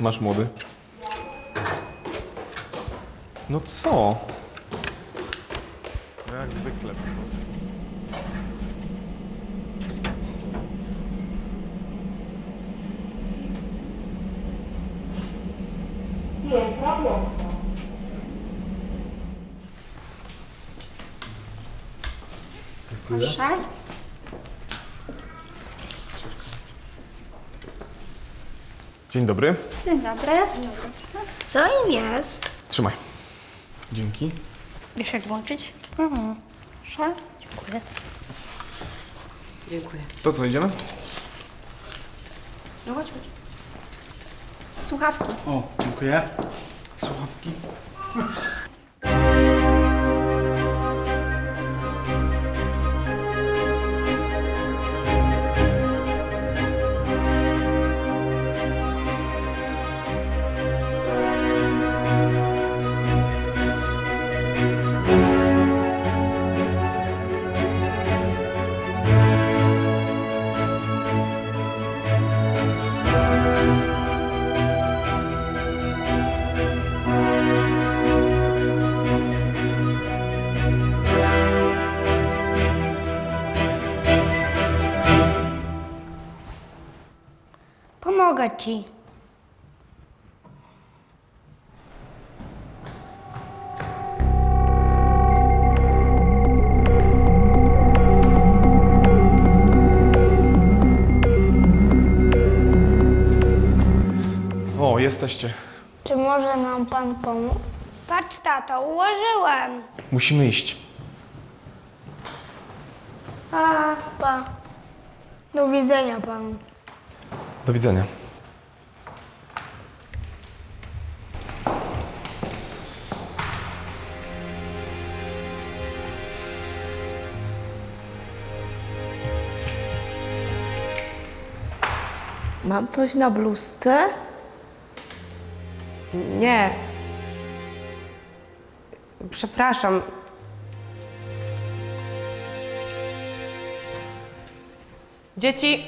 Masz młody. No co? No jak zwykle po prostu. Proszę. Dzień dobry. Dzień dobry. Co im jest? Trzymaj. Dzięki. Wiesz jak włączyć? Mhm. Proszę. Dziękuję. Dziękuję. To co, idziemy? No chodź, chodź. Słuchawki. O, dziękuję. Pomogę ci. O, jesteście. Czy może nam pan pomóc? Patrz, tato, ułożyłem. Musimy iść. Pa. Pa. Do widzenia panu. Do widzenia. Mam coś na bluzce? Nie. Przepraszam. Dzieci.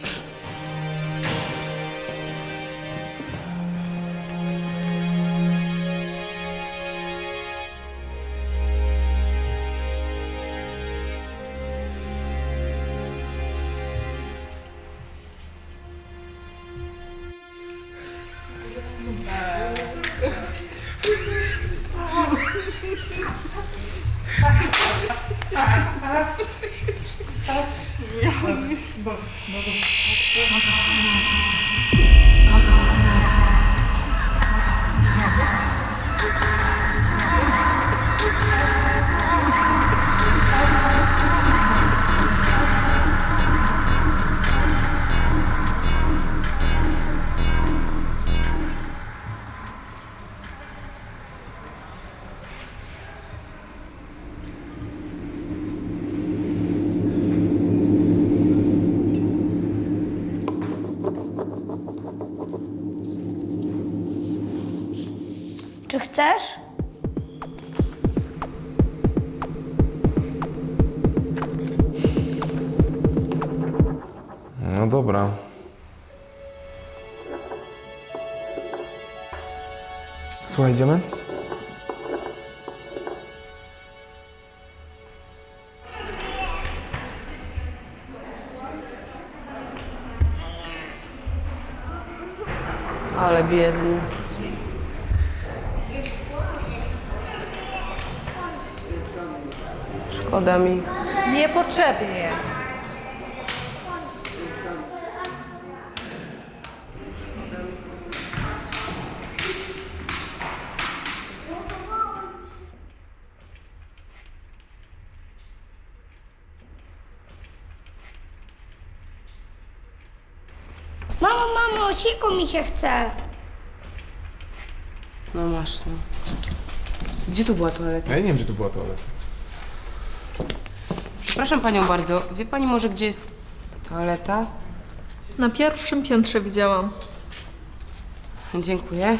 Czy chcesz? No dobra. Słuchaj, idziemy? Ale biedny. Szkoda mi. Niepotrzebnie. Mamo, mamo, siku mi się chce. No masz, no. Gdzie tu była toaleta? Ja nie wiem, gdzie tu była toaleta. Przepraszam panią bardzo. Wie pani może, gdzie jest toaleta? Na pierwszym piętrze widziałam. Dziękuję.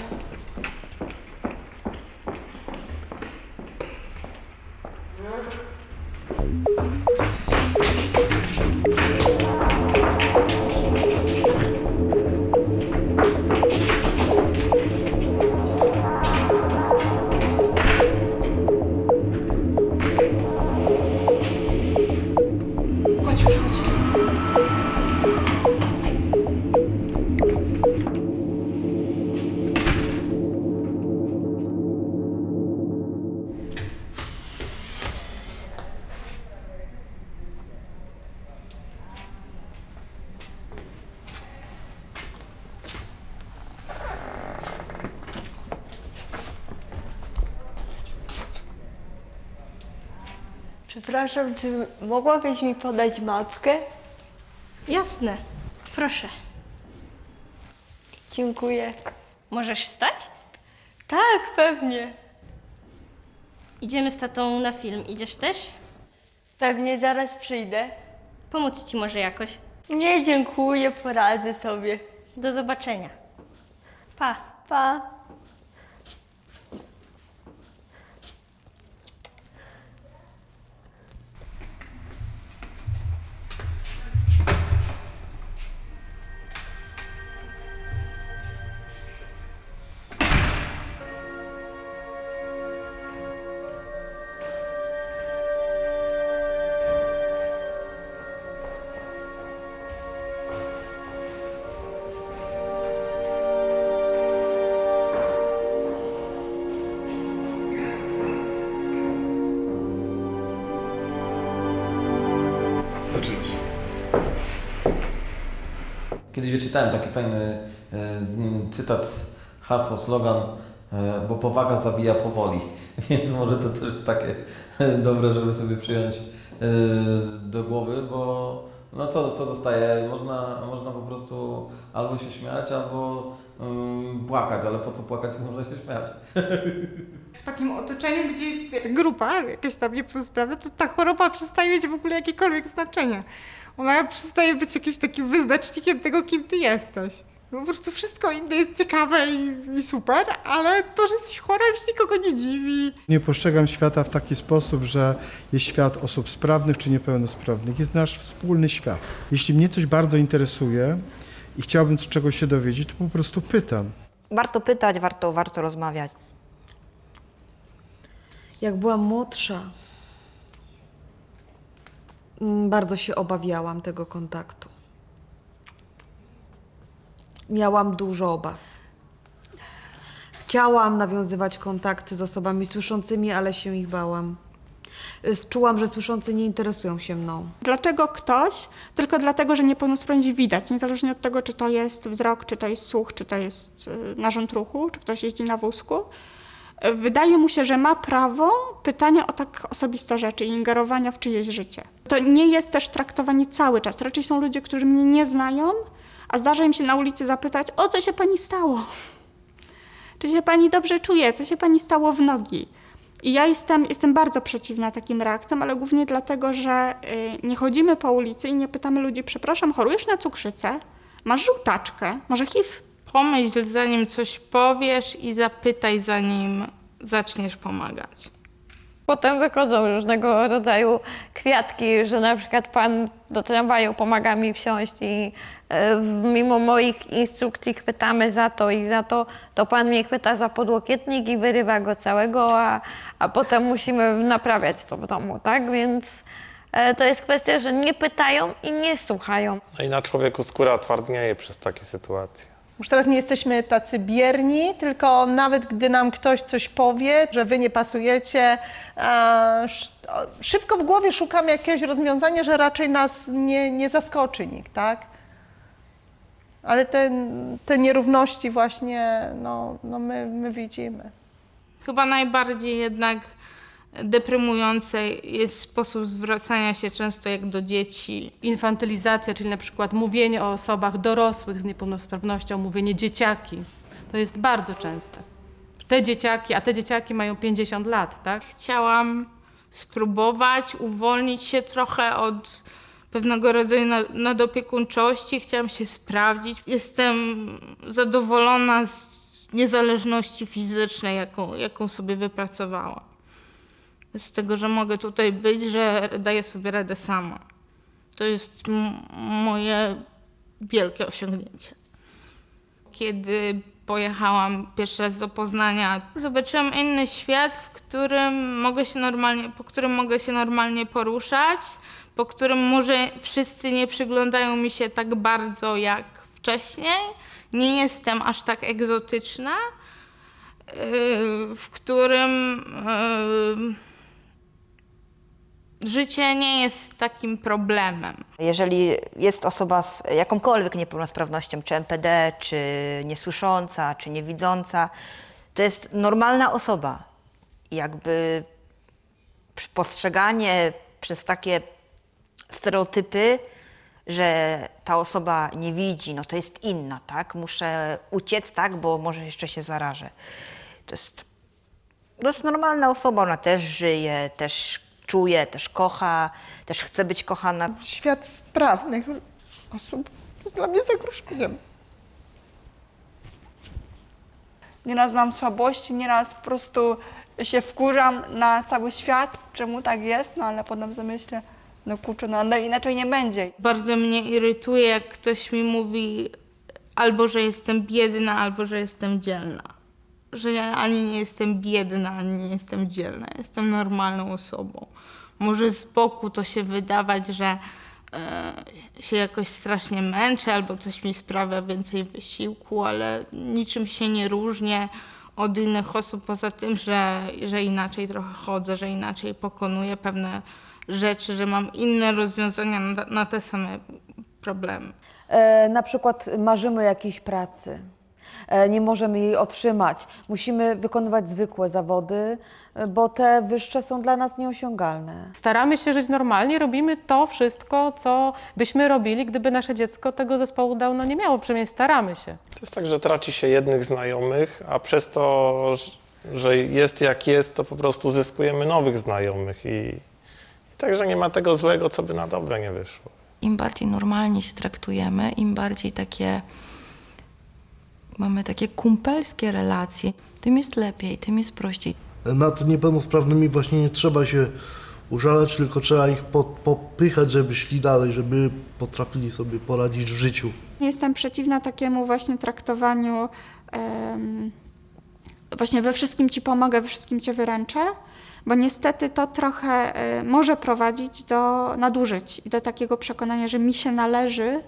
Przepraszam, czy mogłabyś mi podać mapkę? Jasne. Proszę. Dziękuję. Możesz stać? Tak, pewnie. Idziemy z tatą na film. Idziesz też? Pewnie zaraz przyjdę. Pomóc ci może jakoś. Nie, dziękuję, poradzę sobie. Do zobaczenia. Pa. Pa. Kiedyś wyczytałem taki fajny e, cytat, hasło, slogan, e, bo powaga zabija powoli. Więc może to też takie dobre, żeby sobie przyjąć e, do głowy, bo no co, co zostaje? Można, można po prostu albo się śmiać, albo mm, płakać, ale po co płakać, można się śmiać? w takim otoczeniu, gdzie jest grupa, jakaś tam niepełnosprawna, to ta choroba przestaje mieć w ogóle jakiekolwiek znaczenie. Ona przestaje być jakimś takim wyznacznikiem tego, kim ty jesteś. No Po prostu wszystko inne jest ciekawe i, i super, ale to, że jesteś chora już nikogo nie dziwi. Nie postrzegam świata w taki sposób, że jest świat osób sprawnych czy niepełnosprawnych. Jest nasz wspólny świat. Jeśli mnie coś bardzo interesuje i chciałbym czegoś się dowiedzieć, to po prostu pytam. Warto pytać, warto, warto rozmawiać. Jak byłam młodsza, bardzo się obawiałam tego kontaktu. Miałam dużo obaw. Chciałam nawiązywać kontakty z osobami słyszącymi, ale się ich bałam. Y, Czułam, że słyszący nie interesują się mną. Dlaczego ktoś? Tylko dlatego, że niepełnosprawność widać, niezależnie od tego, czy to jest wzrok, czy to jest słuch, czy to jest y, narząd ruchu, czy ktoś jeździ na wózku. Wydaje mu się, że ma prawo pytania o tak osobiste rzeczy i ingerowania w czyjeś życie. To nie jest też traktowanie cały czas. To raczej są ludzie, którzy mnie nie znają, a zdarza im się na ulicy zapytać, o co się pani stało? Czy się pani dobrze czuje? Co się pani stało w nogi? I ja jestem, jestem bardzo przeciwna takim reakcjom, ale głównie dlatego, że y, nie chodzimy po ulicy i nie pytamy ludzi, przepraszam, chorujesz na cukrzycę? Masz żółtaczkę? Może HIV? Pomyśl, zanim coś powiesz i zapytaj, zanim zaczniesz pomagać. Potem wychodzą różnego rodzaju kwiatki, że na przykład pan do tramwaju pomaga mi wsiąść i e, mimo moich instrukcji chwytamy za to i za to, to pan mnie chwyta za podłokietnik i wyrywa go całego, a, a potem musimy naprawiać to w domu, tak? Więc e, to jest kwestia, że nie pytają i nie słuchają. No i na człowieku skóra twardnieje przez takie sytuacje. Już teraz nie jesteśmy tacy bierni, tylko nawet gdy nam ktoś coś powie, że wy nie pasujecie, e, szybko w głowie szukamy jakiegoś rozwiązania, że raczej nas nie, nie zaskoczy nikt, tak? Ale te, te nierówności właśnie, no, no my, my widzimy. Chyba najbardziej jednak deprymujący jest sposób zwracania się często jak do dzieci. Infantylizacja, czyli na przykład mówienie o osobach dorosłych z niepełnosprawnością, mówienie dzieciaki. To jest bardzo częste. Te dzieciaki, a te dzieciaki mają 50 lat, tak? Chciałam spróbować uwolnić się trochę od pewnego rodzaju na- nadopiekuńczości, chciałam się sprawdzić. Jestem zadowolona z niezależności fizycznej, jaką, jaką sobie wypracowałam. Z tego, że mogę tutaj być, że daję sobie radę sama. To jest moje wielkie osiągnięcie. Kiedy pojechałam pierwszy raz do Poznania, zobaczyłam inny świat, w którym mogę się normalnie, po którym mogę się normalnie poruszać, po którym może wszyscy nie przyglądają mi się tak bardzo jak wcześniej. Nie jestem aż tak egzotyczna, yy, w którym yy, życie nie jest takim problemem. Jeżeli jest osoba z jakąkolwiek niepełnosprawnością, czy MPD, czy niesłysząca, czy niewidząca, to jest normalna osoba. Jakby postrzeganie przez takie stereotypy, że ta osoba nie widzi, no to jest inna, tak? Muszę uciec, tak, bo może jeszcze się zarażę. To jest, to jest normalna osoba, ona też żyje, też czuje, też kocha, też chce być kochana. Świat sprawnych osób jest dla mnie zagrożeniem. Nieraz mam słabości, nieraz po prostu się wkurzam na cały świat, czemu tak jest, no ale potem sobie myślę, no kurczę, no ale inaczej nie będzie. Bardzo mnie irytuje, jak ktoś mi mówi albo, że jestem biedna, albo, że jestem dzielna. Że ja ani nie jestem biedna, ani nie jestem dzielna. Jestem normalną osobą. Może z boku to się wydawać, że e, się jakoś strasznie męczę, albo coś mi sprawia więcej wysiłku, ale niczym się nie różnię od innych osób, poza tym, że, że inaczej trochę chodzę, że inaczej pokonuję pewne rzeczy, że mam inne rozwiązania na, na te same problemy. E, na przykład marzymy o jakiejś pracy. E, nie możemy jej otrzymać. Musimy wykonywać zwykłe zawody, e, bo te wyższe są dla nas nieosiągalne. Staramy się żyć normalnie, robimy to wszystko, co byśmy robili, gdyby nasze dziecko tego zespołu Downa nie miało. Przynajmniej staramy się. To jest tak, że traci się jednych znajomych, a przez to, że jest jak jest, to po prostu zyskujemy nowych znajomych i, i także nie ma tego złego, co by na dobre nie wyszło. Im bardziej normalnie się traktujemy, im bardziej takie mamy takie kumpelskie relacje, tym jest lepiej, tym jest prościej. Nad niepełnosprawnymi właśnie nie trzeba się użalać, tylko trzeba ich po, popychać, żeby szli dalej, żeby potrafili sobie poradzić w życiu. Jestem przeciwna takiemu właśnie traktowaniu, em, właśnie we wszystkim ci pomogę, we wszystkim cię wyręczę, bo niestety to trochę e, może prowadzić do nadużyć i do takiego przekonania, że mi się należy,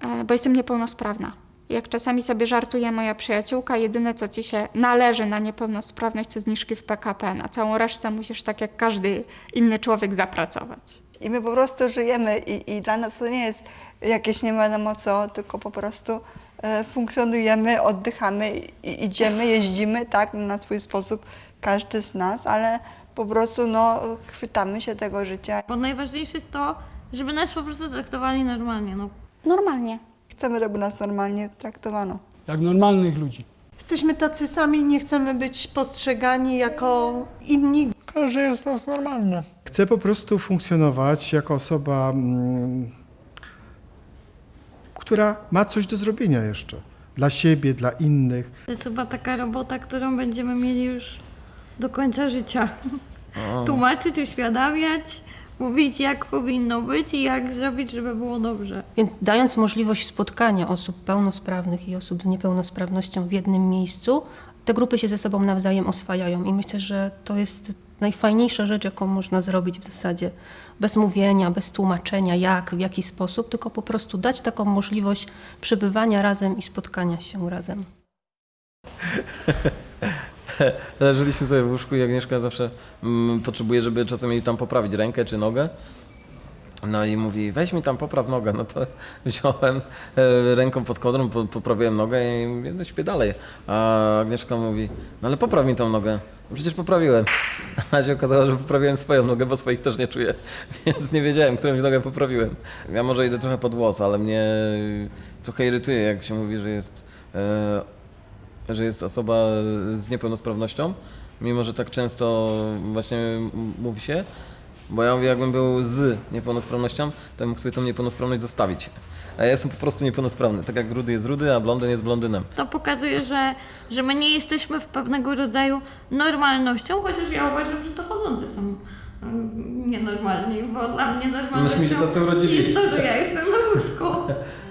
e, bo jestem niepełnosprawna. Jak czasami sobie żartuje moja przyjaciółka, jedyne co ci się należy na niepełnosprawność to zniżki w PKP, na całą resztę musisz tak jak każdy inny człowiek zapracować. I my po prostu żyjemy i, i dla nas to nie jest jakieś nie wiadomo co, tylko po prostu e, funkcjonujemy, oddychamy i idziemy, jeździmy tak na swój sposób, każdy z nas, ale po prostu no, chwytamy się tego życia. Bo najważniejsze jest to, żeby nas po prostu traktowali normalnie. No. Normalnie. Chcemy, żeby nas normalnie traktowano. Jak normalnych ludzi. Jesteśmy tacy sami, nie chcemy być postrzegani jako inni. Każdy jest z nas normalny. Chcę po prostu funkcjonować jako osoba, mm, która ma coś do zrobienia jeszcze. Dla siebie, dla innych. To jest chyba taka robota, którą będziemy mieli już do końca życia. Tłumaczyć, uświadamiać, mówić jak powinno być i jak zrobić, żeby było dobrze. Więc dając możliwość spotkania osób pełnosprawnych i osób z niepełnosprawnością w jednym miejscu, te grupy się ze sobą nawzajem oswajają i myślę, że to jest najfajniejsza rzecz, jaką można zrobić w zasadzie. Bez mówienia, bez tłumaczenia jak, w jaki sposób, tylko po prostu dać taką możliwość przebywania razem i spotkania się razem. Leżeliśmy sobie w łóżku i Agnieszka zawsze mm, potrzebuje, żeby czasem jej tam poprawić rękę czy nogę. No i mówi, weź mi tam popraw nogę. No to wziąłem e, ręką pod kodrą, po, poprawiłem nogę i mówię, no śpię dalej. A Agnieszka mówi, no ale popraw mi tą nogę. No przecież poprawiłem. A się okazało, że poprawiłem swoją nogę, bo swoich też nie czuję. Więc nie wiedziałem, którą nogę poprawiłem. Ja może idę trochę pod włos, ale mnie trochę irytuje, jak się mówi, że jest e, że jest osoba z niepełnosprawnością, mimo że tak często właśnie mówi się, bo ja mówię, jakbym był z niepełnosprawnością, to mógł sobie tą niepełnosprawność zostawić. A ja jestem po prostu niepełnosprawny, tak jak rudy jest rudy, a blondyn jest blondynem. To pokazuje, że, że my nie jesteśmy w pewnego rodzaju normalnością, chociaż ja uważam, że to chodzący są mm, nienormalni, bo dla mnie normalnością Myśmy się tacy urodzili. jest to, że ja jestem na wózku.